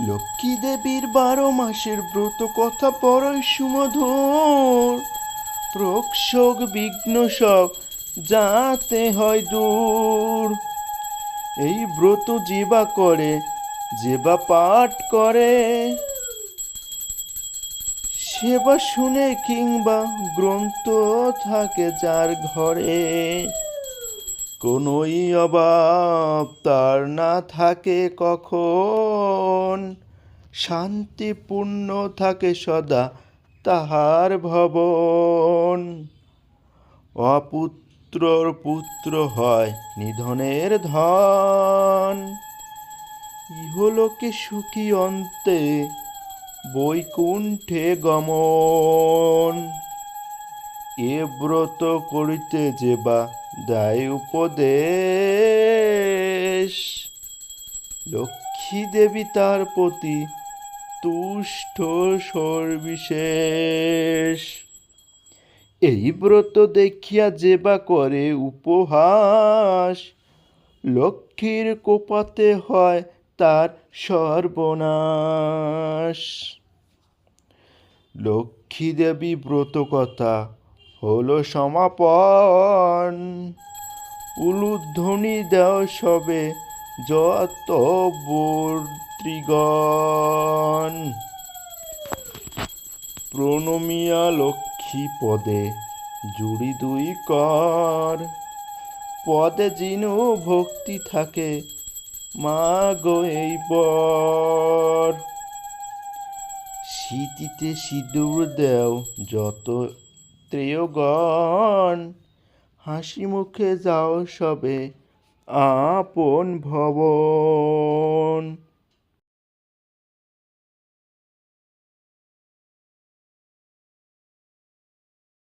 লক্ষ্মী দেবীর বারো মাসের ব্রত কথা পরই সুমধুর। প্রক্ষোগ বিঘ্ন সব যাতে হয় দূর। এই ব্রত যেবা করে যেবা পাঠ করে সেবা শুনে কিংবা গ্রন্থ থাকে যার ঘরে। কোনোই অভাব তার না থাকে কখন। শান্তিপূর্ণ থাকে সদা তাহার ভবন। অপুত্রর পুত্র হয় নিধনের ধন। ইহলোকে সুখী অন্তে বৈকুণ্ঠে গমন। এ ব্রত করিতে যেবা দায় উপদেশ। লক্ষ্মী দেবী তার প্রতি তুষ্ট সর্বিশেষ। এই ব্রত দেখিয়া যেবা করে উপহাস, লক্ষ্মীর কোপাতে হয় তার সর্বনাশ। লক্ষ্মী দেবী ব্রত কথা হলো সমাপন। উলুধ্বনি দেও সবে যত বর্তৃগণ প্রণমিয়া লক্ষ্মী পদে জুড়ি দুই কর। পদে যিনু ভক্তি থাকে মা গো এই শীতিতে সিঁদুর দেও যত ত্রেয়গণ হাসি মুখে যাও সবে আপন ভবন